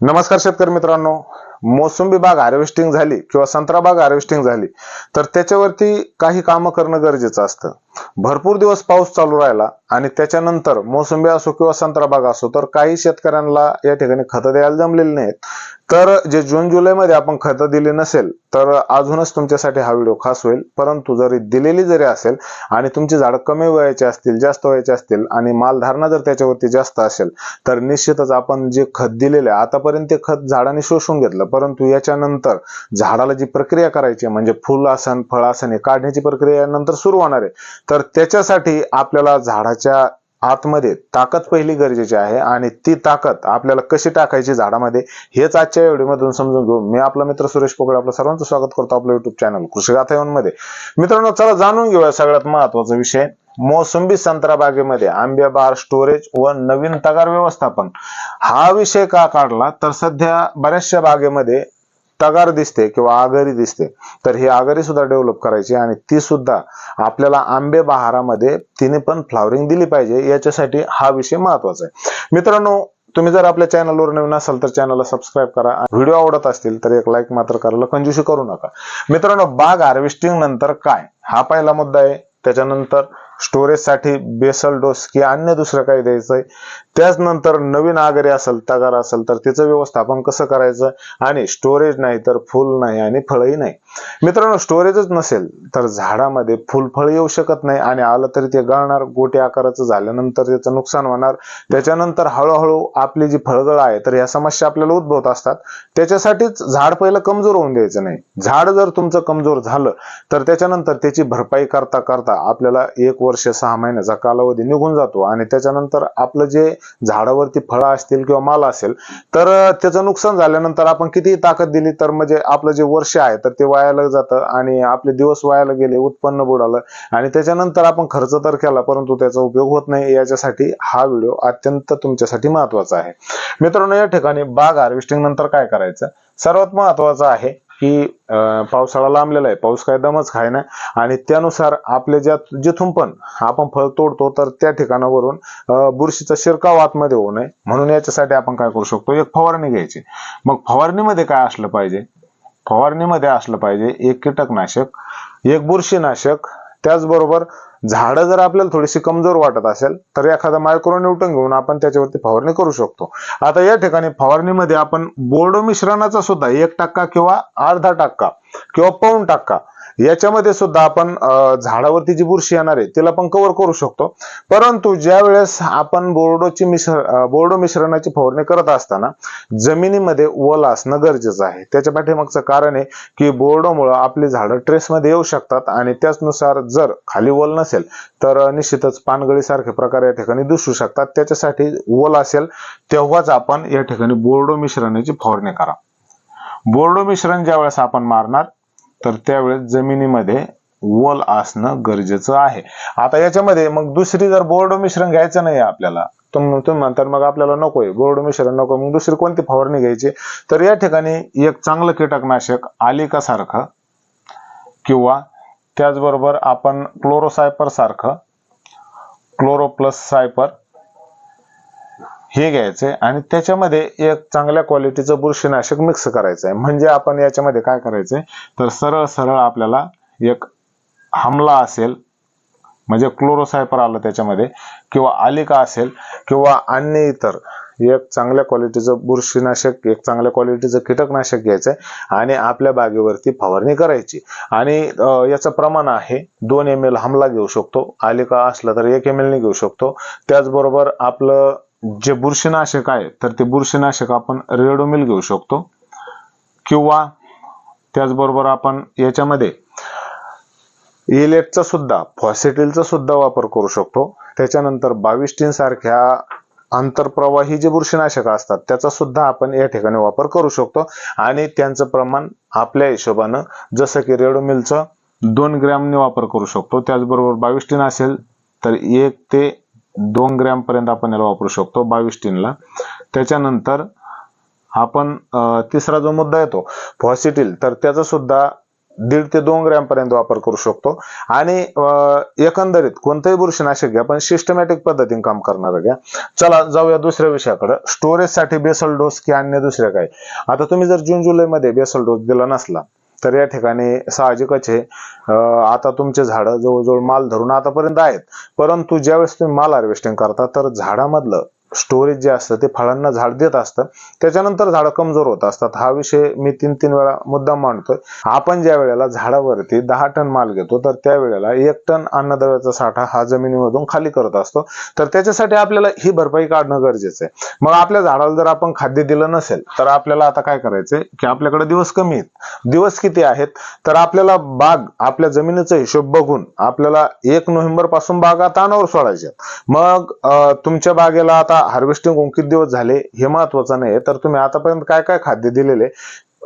नमस्कार शेतकरी मित्रांनो. मोसंबी बाग हार्वेस्टिंग झाली किंवा संत्रा बाग हार्वेस्टिंग झाली तर त्याच्यावरती काही कामं करणं गरजेचं असतं. भरपूर दिवस पाऊस चालू राहिला आणि त्याच्यानंतर मोसंबी असो किंवा संत्रा बाग असो तर काही शेतकऱ्यांना या ठिकाणी खतं द्यायला जमलेली नाहीत. तर जे जून जुलैमध्ये आपण खतं दिली नसेल तर अजूनच तुमच्यासाठी हा व्हिडिओ खास होईल. परंतु जरी दिलेली जरी असेल आणि तुमची झाडं कमी वयाची असतील जास्त वयाची असतील आणि मालधारणा जर त्याच्यावरती जास्त असेल तर निश्चितच आपण जे खत दिलेले आहे, आतापर्यंत ते खत झाडाने शोषून घेतलं. परंतु याच्यानंतर झाडाला जी प्रक्रिया करायची आहे, म्हणजे फुल आसन फळ आसन हे काढण्याची प्रक्रिया नंतर सुरू होणार आहे. तर त्याच्यासाठी आपल्याला झाडाच्या आतमध्ये ताकद पहिली गरजेची आहे आणि ती ताकद आपल्याला कशी टाकायची झाडामध्ये हेच आजच्या व्हिडिओमधून समजून घेऊ. मी आपला मित्र सुरेश पोकळे आपलं सर्वांचं स्वागत करतो आपलं युट्यूब चॅनल कृषी मध्ये मित्रांनो चला जाणून घेऊया सगळ्यात महत्त्वाचा विषय. मोसंबी संत्रा बागेमध्ये आंब्या बार स्टोरेज व नवीन तगार व्यवस्थापन. हा विषय का काढला? तर सध्या बऱ्याचशा बागेमध्ये तगार दिसते किंवा आगरी दिसते तर ही आगरी सुद्धा डेव्हलप करायची आणि ती सुद्धा आपल्याला आंबे बहारामध्ये तिने पण फ्लावरिंग दिली पाहिजे याच्यासाठी हा विषय महत्त्वाचा आहे. मित्रांनो तुम्ही जर आपल्या चॅनलवर नवीन असाल तर चॅनलला सबस्क्राईब करा. व्हिडिओ आवडत असतील तर एक लाईक मात्र करायला कंजूशी करू नका. मित्रांनो बाग हार्वेस्टिंग नंतर काय? हा पहिला मुद्दा आहे. त्याच्यानंतर स्टोरेजसाठी बेसल डोस किंवा अन्य दुसरं काही द्यायचंय. त्याचनंतर नवीन आगरी असेल तगार असेल तर तिचं व्यवस्थापन कसं करायचं? आणि स्टोरेज नाही तर फुल नाही आणि फळही नाही. मित्रांनो स्टोरेजच नसेल तर झाडामध्ये फुल फळ येऊ शकत नाही. आणि आलं तरी ते गळणार गोटे आकाराचं झाल्यानंतर त्याचं नुकसान होणार. त्याच्यानंतर हळूहळू आपली जी फळगळ आहे तर या समस्या आपल्याला उद्भवत असतात. त्याच्यासाठीच झाड पहिलं कमजोर होऊन द्यायचं नाही. झाड जर तुमचं कमजोर झालं तर त्याच्यानंतर त्याची भरपाई करता करता आपल्याला एक वर्ष सहा महिन्याचा कालावधी निघून जातो आणि त्याच्यानंतर आपलं जे झाडावरती फळं असतील किंवा माल असेल तर त्याचं नुकसान झाल्यानंतर आपण कितीही ताकद दिली तर म्हणजे आपलं जे वर्ष आहे तर ते वायाला जातं आणि आपले दिवस वायाला गेले उत्पन्न बुडालं आणि त्याच्यानंतर आपण खर्च तर केला परंतु त्याचा उपयोग होत नाही. याच्यासाठी हा व्हिडिओ अत्यंत तुमच्यासाठी महत्त्वाचा आहे. मित्रांनो या ठिकाणी बाग हार्वेस्टिंग नंतर काय करायचं? सर्वात महत्वाचं आहे की अं, पावसाळा लांबलेला आहे. पाऊस काय दमच खाय ना आणि त्यानुसार आपले ज्या जिथून पण आपण फळ तोडतो तर त्या ठिकाणावरून बुरशीचा शिरकाव आतमध्ये होऊ नये. म्हणून याच्यासाठी आपण काय करू शकतो? एक फवारणी घ्यायची. मग फवारणीमध्ये काय असलं पाहिजे? फवारणीमध्ये असलं पाहिजे एक कीटकनाशक एक बुरशीनाशक. त्याचबरोबर झाडं जर आपल्याला थोडीशी कमजोर वाटत असेल तर एखादा मायक्रो न्यूटन घेऊन आपण त्याच्यावरती फवारणी करू शकतो. आता या ठिकाणी फवारणीमध्ये आपण बोर्डो मिश्रणाचा सुद्धा एक टक्का किंवा अर्धा टक्का किंवा पाऊन टक्का याच्यामध्ये सुद्धा आपण झाडावरती जी बुरशी येणार आहे तिला पण कव्हर करू शकतो. परंतु ज्या वेळेस आपण बोर्डोची मिश्र बोर्डो मिश्रणाची फवारणी करत असताना जमिनीमध्ये ओला असणं गरजेचं आहे. त्याच्या पाठीमागचं कारण आहे की बोर्डोमुळं आपली झाडं ट्रेसमध्ये येऊ शकतात आणि त्याचनुसार जर खाली ओल नसेल तर निश्चितच पानगळी सारखे प्रकार या ठिकाणी दिसू शकतात. त्याच्यासाठी ओल असेल तेव्हाच आपण या ठिकाणी बोर्डो मिश्रणाची फवारणी करा. बोर्डो मिश्रण ज्या वेळेस आपण मारणार तर त्यावेळेस जमिनीमध्ये वल असणं गरजेचं आहे. आता याच्यामध्ये मग दुसरी जर बोर्डो मिश्रण घ्यायचं नाही आपल्याला तुम्ही तुम्ही म्हणतात मग आपल्याला नकोय. बोर्ड मिश्रण नको मग दुसरी कोणती फवारणी घ्यायची? तर या ठिकाणी एक चांगलं कीटकनाशक आलिका सारखं किंवा त्याचबरोबर आपण क्लोरोसायपर सारखं क्लोरोप्लस सायपर हे घ्यायचंय आणि त्याच्यामध्ये एक चांगल्या क्वालिटीचं बुरशीनाशक मिक्स करायचं आहे. म्हणजे आपण याच्यामध्ये काय करायचंय तर सरळ सरळ आपल्याला एक हमला असेल म्हणजे क्लोरोसायपर आलं त्याच्यामध्ये किंवा आलिका असेल किंवा अन्य इतर एक चांगल्या क्वालिटीचं बुरशीनाशक एक चांगल्या क्वालिटीचं कीटकनाशक घ्यायचंय आणि आपल्या बागेवरती फवारणी करायची. आणि याचं प्रमाण आहे दोन एम एल हमला घेऊ शकतो आलिका असलं तर एक एम एलने घेऊ शकतो. त्याचबरोबर आपलं जे बुरशीनाशक आहे तर ते बुरशीनाशक आपण रेडोमिल घेऊ शकतो. किंवा त्याचबरोबर आपण याच्यामध्ये इलेटचा सुद्धा फॉसेटिलचा सुद्धा वापर करू शकतो. त्याच्यानंतर बाविस्टीन सारख्या आंतरप्रवाही जे बुरशीनाशक असतात त्याचा सुद्धा आपण या ठिकाणी वापर करू शकतो. आणि त्यांचं प्रमाण आपल्या हिशोबानं जसं की रेडोमिलचं दोन ग्रॅमने वापर करू शकतो. त्याचबरोबर बाविस्टीन असेल तर एक ते दोन ग्रॅम पर्यंत आपण याला वापरू शकतो बाविस्टीनला त्याच्यानंतर आपण तिसरा जो मुद्दा येतो फॉसिटील तर त्याचा सुद्धा दीड ते दोन ग्रॅम पर्यंत वापर करू शकतो. आणि एकंदरीत कोणतंही बुरशीनाशक घ्या पण सिस्टमॅटिक पद्धतीने काम करणार घ्या. चला जाऊया दुसऱ्या विषयाकडे. स्टोरेजसाठी बेसल डोस की अन्य दुसऱ्या काय? आता तुम्ही जर जून जुलैमध्ये बेसल डोस दिला नसला तर या ठिकाणी साहजिकच आहे. आता तुमचे झाडं जवळजवळ माल धरून आतापर्यंत आहेत. परंतु ज्यावेळेस तुम्ही माल हार्वेस्टिंग करता तर झाडामधलं स्टोरेज जे असतं ते फळांना झाड देत असतं. त्याच्यानंतर झाडं कमजोर होत असतात. हा विषय मी तीन तीन वेळा मुद्दाम मांडतोय. आपण ज्या वेळेला झाडावरती दहा टन माल घेतो तर त्यावेळेला एक टन अन्नद्रव्याचा साठा हा जमिनीमधून खाली करत असतो. तर त्याच्यासाठी आपल्याला ही भरपाई काढणं गरजेचं आहे. मग आपल्या झाडाला जर आपण खाद्य दिलं नसेल तर आपल्याला आता काय करायचंय? की आपल्याकडे दिवस कमी आहेत. दिवस किती आहेत? तर आपल्याला बाग आपल्या जमिनीचा हिशोब बघून आपल्याला एक नोव्हेंबरपासून बागा तानावर सोडायच्या मग तुमच्या बागेला आता हार्वेस्टिंग होऊन किती दिवस झाले हे महत्वाचं नाही तर तुम्ही आतापर्यंत काय काय खाद्य दिलेले?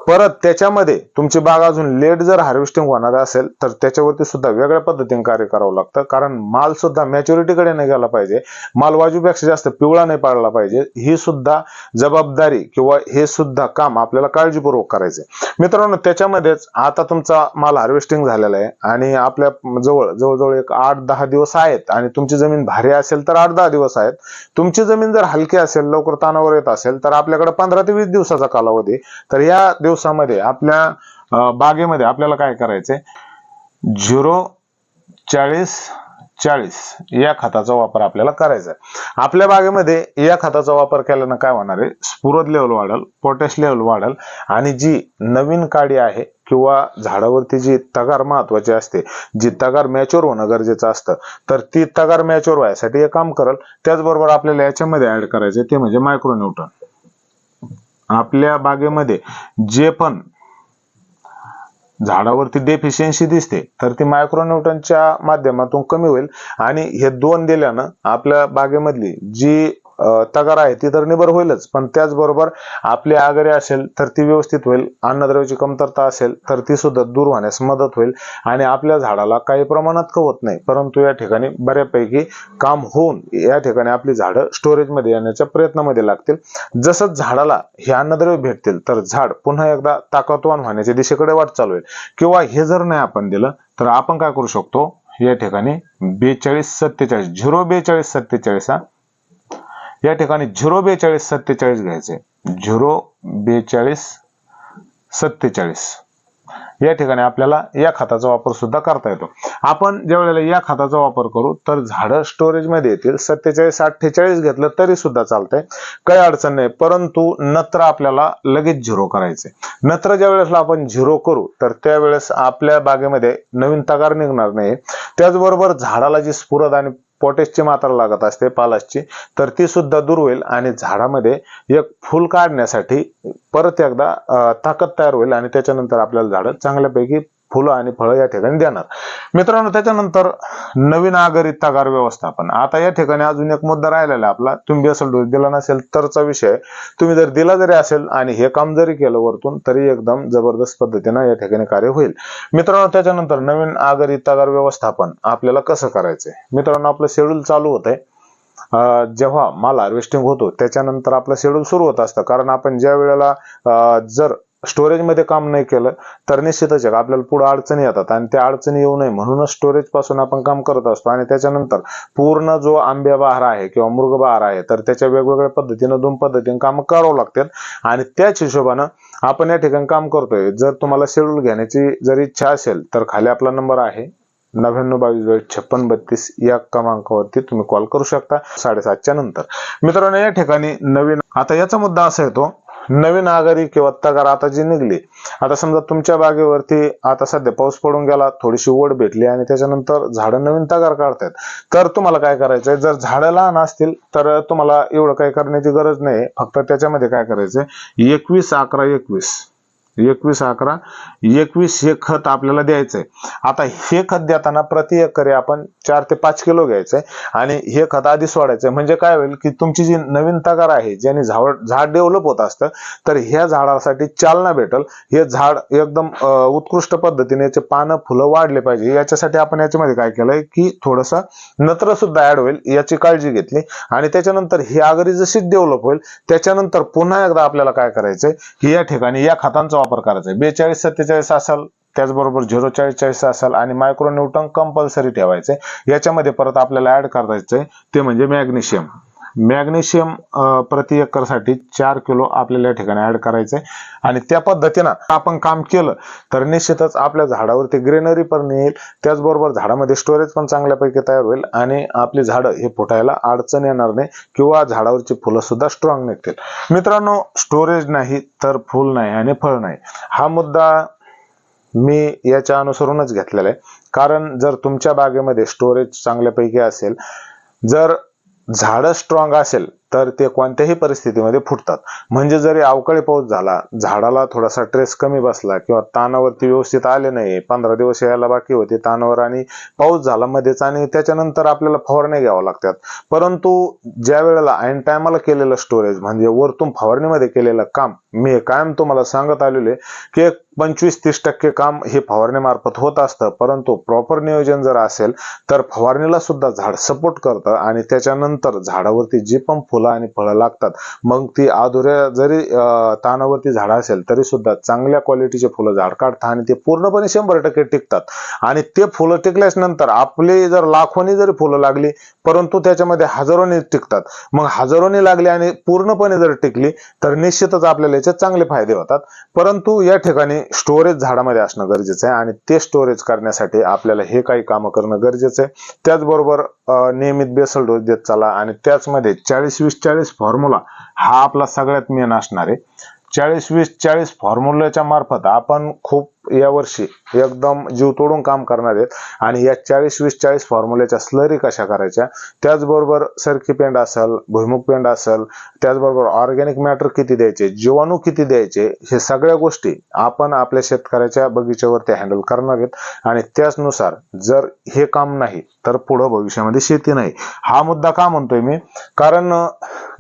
परत त्याच्यामध्ये तुमची बाग अजून लेट जर हार्वेस्टिंग होणार असेल तर त्याच्यावरती सुद्धा वेगळ्या पद्धतीने कार्य करावं लागतं. कारण माल सुद्धा मॅच्युरिटीकडे नाही गेला पाहिजे. माल वाजूपेक्षा जास्त पिवळा नाही पाळला पाहिजे. ही सुद्धा जबाबदारी किंवा हे सुद्धा काम आपल्याला काळजीपूर्वक करायचंय. मित्रांनो त्याच्यामध्येच आता तुमचा माल हार्वेस्टिंग झालेला आहे आणि आपल्या जवळ जवळजवळ एक आठ दहा दिवस आहेत आणि तुमची जमीन भारी असेल तर आठ दहा दिवस आहेत. तुमची जमीन जर हलकी असेल लवकर ताणावर येत असेल तर आपल्याकडे पंधरा ते वीस दिवसाचा कालावधी तर या दिवसामध्ये आपल्या बागेमध्ये आपल्याला काय करायचंय? झिरो चाळीस चाळीस या खताचा वापर आपल्याला करायचा आहे. आपल्या बागेमध्ये या खताचा वापर केल्यानं काय होणार आहे? स्फुरद लेवल वाढल पोटॅश लेवल वाढल आणि जी नवीन काडी आहे किंवा झाडावरती जी तगार महत्वाची असते जी तगार मॅच्युअर होणं गरजेचं असतं तर ती तगार मॅच्युअर व्हायसाठी हे काम करल त्याचबरोबर आपल्याला याच्यामध्ये ऍड करायचे ते म्हणजे मायक्रोन्यूटन आपल्या बागेमध्ये जे पण झाडावरती डेफिशियन्सी दिसते तर ती मायक्रोन्यूटनच्या माध्यमातून कमी होईल. आणि हे दोन दिल्यानं आपल्या बागेमधली जी तगार आहे ती तर निबर होईलच. पण त्याचबरोबर आपली आगरी असेल तर ती व्यवस्थित होईल. अन्नद्रव्याची कमतरता असेल तर ती सुद्धा दूर होण्यास मदत होईल. आणि आपल्या झाडाला काही प्रमाणात का होत नाही. परंतु या ठिकाणी बऱ्यापैकी काम होऊन या ठिकाणी आपली झाडं स्टोरेजमध्ये येण्याच्या प्रयत्नामध्ये लागतील. जसं झाडाला हे अन्नद्रव्य भेटतील तर झाड पुन्हा एकदा ताकदवान होण्याच्या दिशेकडे वाटचाल होईल. किंवा हे जर नाही आपण दिलं तर आपण काय करू शकतो? या ठिकाणी बेचाळीस सत्तेचाळीस झिरो बेचाळीस सत्तेचाळीस हा या ठिकाणी झिरो बेचाळीस सत्तेचाळीस घ्यायचे. झिरो बेचाळीस सत्तेचाळीस. या ठिकाणी आपल्याला या खताचा वापर सुद्धा करता येतो. आपण ज्या वेळेला या खताचा वापर करू तर झाडं स्टोरेजमध्ये येतील. सत्तेचाळीस अठ्ठेचाळीस घेतलं तरी सुद्धा चालतंय. काही अडचण नाही परंतु नत्र आपल्याला लगेच झिरो करायचे. नत्र ज्या वेळेसला आपण झिरो करू तर त्यावेळेस आपल्या बागेमध्ये नवीन तगार निघणार नाही. त्याचबरोबर झाडाला जी स्फुरद आणि पोटॅशची मात्रा लागत असते पालाशची तर ती सुद्धा दूर होईल आणि झाडामध्ये एक फुल काढण्यासाठी परत एकदा ताकद तयार होईल आणि त्याच्यानंतर आपल्याला झाडं चांगल्यापैकी फुलं आणि फळं या ठिकाणी देणार. मित्रांनो त्याच्यानंतर नवीन आगरीत तगार व्यवस्थापन. आता या ठिकाणी अजून एक मुद्दा राहिलेला आहे आपला. तुम्ही असेल डोस दिला नसेल तरचा विषय. तुम्ही जर दिला जरी असेल आणि हे काम जरी केलं वरतून तरी एकदम जबरदस्त पद्धतीनं या ठिकाणी कार्य होईल. मित्रांनो त्याच्यानंतर नवीन आगरी तगार व्यवस्थापन आपल्याला कसं करायचंय? मित्रांनो आपलं शेड्यूल चालू होत आहे जेव्हा माल हार्वेस्टिंग होतो त्याच्यानंतर आपलं शेड्यूल सुरू होत असतं. कारण आपण ज्या वेळेला जर स्टोरेजमध्ये काम नाही केलं तर निश्चितच आहे आपल्याला पुढे अडचणी येतात आणि त्या अडचणी येऊ नये. म्हणूनच स्टोरेजपासून आपण काम करत असतो आणि त्याच्यानंतर पूर्ण जो आंब्या बहार आहे किंवा मृग बहार आहे तर त्याच्या वेगवेगळ्या पद्धतीनं दोन पद्धतीने काम करावं लागतात आणि त्याच हिशोबानं आपण या ठिकाणी काम करतोय. जर तुम्हाला शेड्यूल घेण्याची जर इच्छा असेल तर खाली आपला नंबर आहे. नव्याण्णव बावीस बावीस छप्पन बत्तीस या क्रमांकावरती तुम्ही कॉल करू शकता साडेसातच्या नंतर. मित्रांनो या ठिकाणी नवीन आता याचा मुद्दा असा येतो नवीन आघाडी किंवा तगार आता जी निघली आता समजा तुमच्या बागेवरती आता सध्या पाऊस पडून गेला थोडीशी ओढ भेटली आणि त्याच्यानंतर झाडं नवीन तगार काढतायत तर तुम्हाला काय करायचंय? जर झाडं लहान असतील तर तुम्हाला एवढं काही करण्याची गरज नाही. फक्त त्याच्यामध्ये काय करायचंय? एकवीस अकरा एकवीस. एकवीस अकरा एकवीस हे खत आपल्याला द्यायचंय. आता हे खत देताना प्रति एकरी आपण चार ते पाच किलो घ्यायचंय आणि हे खत आधी सोडायचंय म्हणजे काय होईल की तुमची जी नवीन तगार आहे ज्याने झाड झाड डेव्हलप होत असतं तर ह्या झाडासाठी चालना भेटल. हे झाड एकदम उत्कृष्ट पद्धतीने याचे पानं फुलं वाढले पाहिजे. याच्यासाठी आपण याच्यामध्ये काय केलंय की थोडस नत्र सुद्धा ऍड होईल याची काळजी घेतली. आणि त्याच्यानंतर ही आगरी जशी डेव्हलप होईल त्याच्यानंतर पुन्हा एकदा आपल्याला काय करायचंय की या ठिकाणी या खतांचा वापर करायचा आहे. बेचाळीस सत्तेचाळीस असाल त्याचबरोबर झिरो चाळीस चाळीस असेल आणि मायक्रो न्यूटन कंपल्सरी ठेवायचे. याच्यामध्ये परत आपल्याला ऍड करायचंय ते म्हणजे मॅग्नेशियम मॅग्नेशियम प्रति एकरसाठी चार किलो आपल्याला या ठिकाणी ऍड करायचंय. आणि त्या पद्धतीनं आपण काम केलं तर निश्चितच आपल्या झाडावरती ग्रीनरी पण येईल. त्याचबरोबर झाडामध्ये स्टोरेज पण चांगल्यापैकी तयार होईल आणि आपली झाडं हे फुटायला अडचण येणार नाही किंवा झाडावरची फुलं सुद्धा स्ट्रॉंग निघतील. मित्रांनो स्टोरेज नाही तर फुल नाही आणि फळ नाही. हा मुद्दा मी याच्या अनुसरूनच घेतलेला आहे. कारण जर तुमच्या बागेमध्ये स्टोरेज चांगल्यापैकी असेल जर झाडं स्ट्रॉंग असेल तर ते कोणत्याही परिस्थितीमध्ये फुटतात. म्हणजे जरी अवकाळी पाऊस झाला झाडाला थोडासा ट्रेस कमी बसला किंवा तानावरती व्यवस्थित आले नाही पंधरा दिवस यायला बाकी होते तानावर आणि पाऊस झाला मध्येच आणि त्याच्यानंतर आपल्याला फवारणी घ्यावं लागतात. परंतु ज्या वेळेला ऐन टायमाला केलेलं स्टोरेज म्हणजे वरतून फवारणीमध्ये केलेलं काम मी कायम तुम्हाला सांगत आलेलो आहे की एक पंचवीस तीस टक्के काम हे फवारणीमार्फत होत असतं. परंतु प्रॉपर नियोजन जर असेल तर फवारणीला सुद्धा झाड सपोर्ट करतं आणि त्याच्यानंतर झाडावरती जी पण फुलं आणि फळं लागतात. मग ती अधुऱ्या जरी तानावरती झाडं असेल तरी सुद्धा चांगल्या क्वालिटीचे फुलं झाड काढतात आणि ते पूर्णपणे शंभर टक्के टिकतात. आणि ते फुलं टिकल्याच नंतर आपली जर लाखोनी जरी फुलं लागली परंतु त्याच्यामध्ये हजारोनी टिकतात. मग हजारोनी लागली आणि पूर्णपणे जर टिकली तर निश्चितच आपल्याला याचे चांगले फायदे होतात. परंतु या ठिकाणी स्टोरेज झाडामध्ये असणं गरजेचं आहे आणि ते स्टोरेज करण्यासाठी आपल्याला हे काही कामं करणं गरजेचं आहे. त्याचबरोबर नियमित बेसल डोस देत चला. आणि त्याचमध्ये चाळीस वीस चाळीस फॉर्म्युला हा आपला सगळ्यात मेन असणार आहे. चाळीस वीस चाळीस फॉर्म्युल्याच्या मार्फत आपण खूप यावर्षी एकदम जीव तोडून काम करणार आहेत. आणि या चाळीस वीस चाळीस फॉर्म्युल्याच्या स्लरी कशा करायच्या? त्याचबरोबर सरकी पेंड असेल भुईमुग पेंड असेल त्याचबरोबर ऑर्गॅनिक मॅटर किती द्यायचे जीवाणू किती द्यायचे हे सगळ्या गोष्टी आपण आपल्या शेतकऱ्याच्या बगीच्यावरती हँडल करणार आहेत. आणि त्याचनुसार जर हे काम नाही तर पुढं भविष्यामध्ये शेती नाही. हा मुद्दा का म्हणतोय मी? कारण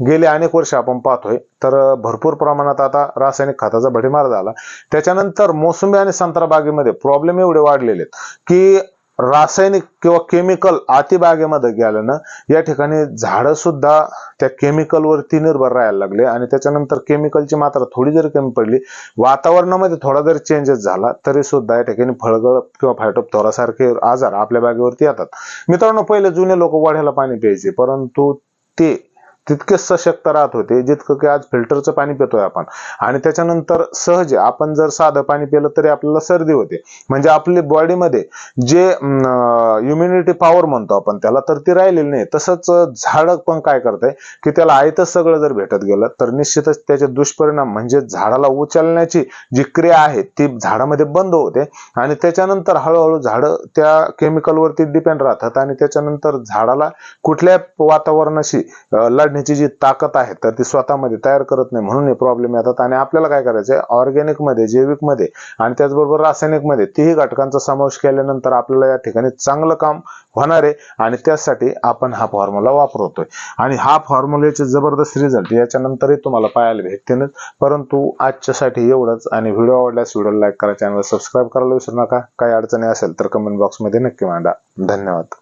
गेले अनेक वर्ष आपण पाहतोय तर भरपूर प्रमाणात आता रासायनिक खताचा भडीमार झाला. त्याच्यानंतर मोसंबी आणि संत्रा बागेमध्ये प्रॉब्लेम एवढे वाढलेले आहेत की रासायनिक किंवा केमिकल अतिबागेमध्ये गेल्यानं या ठिकाणी झाडं सुद्धा त्या केमिकलवरती निर्भर राहायला लागले आणि त्याच्यानंतर केमिकलची मात्रा थोडी जरी कमी पडली वातावरणामध्ये थोडा जरी चेंजेस झाला तरी सुद्धा या ठिकाणी फळगळ किंवा फायटोप्थोरा थोरासारखे आजार आपल्या बागेवरती येतात. मित्रांनो पहिले जुने लोक वाढ्याला पाणी प्यायचे परंतु ते तितकेच सशक्त राहत होते जितकं की आज फिल्टरचं पाणी पितोय आपण. आणि त्याच्यानंतर सहज आपण जर साधं पाणी पिलं तरी आपल्याला सर्दी होते. म्हणजे आपली बॉडीमध्ये जे इम्युनिटी पॉवर म्हणतो आपण त्याला तर ती राहिलेली नाही. तसंच झाड पण काय करतंय की त्याला आयतच सगळं जर भेटत गेलं तर निश्चितच त्याचे दुष्परिणाम म्हणजे झाडाला उचलण्याची जी क्रिया आहे ती झाडामध्ये बंद होते. आणि त्याच्यानंतर हळूहळू झाडं त्या केमिकलवरती डिपेंड राहतात. आणि त्याच्यानंतर झाडाला कुठल्या वातावरणाशी लढ लढण्याची जी ताकद आहे तर ती स्वतःमध्ये तयार करत नाही. म्हणून हे प्रॉब्लेम येतात. आणि आपल्याला काय करायचंय? आहे मध्ये जैविकमध्ये आणि त्याचबरोबर रासायनिकमध्ये तीही घटकांचा समावेश केल्यानंतर आपल्याला या ठिकाणी चांगलं काम होणार आहे. आणि त्यासाठी आपण हा फॉर्म्युला वापरतोय. आणि हा फॉर्म्युलेचे जबरदस्त रिझल्ट याच्यानंतरही तुम्हाला पाहायला भेटतीलच. परंतु आजच्यासाठी एवढंच. आणि व्हिडिओ आवडल्यास व्हिडिओ लाईक करा चॅनल सबस्क्राईब करायला विसरू नका. काही अडचणी असेल तर कमेंट बॉक्समध्ये नक्की मांडा. धन्यवाद.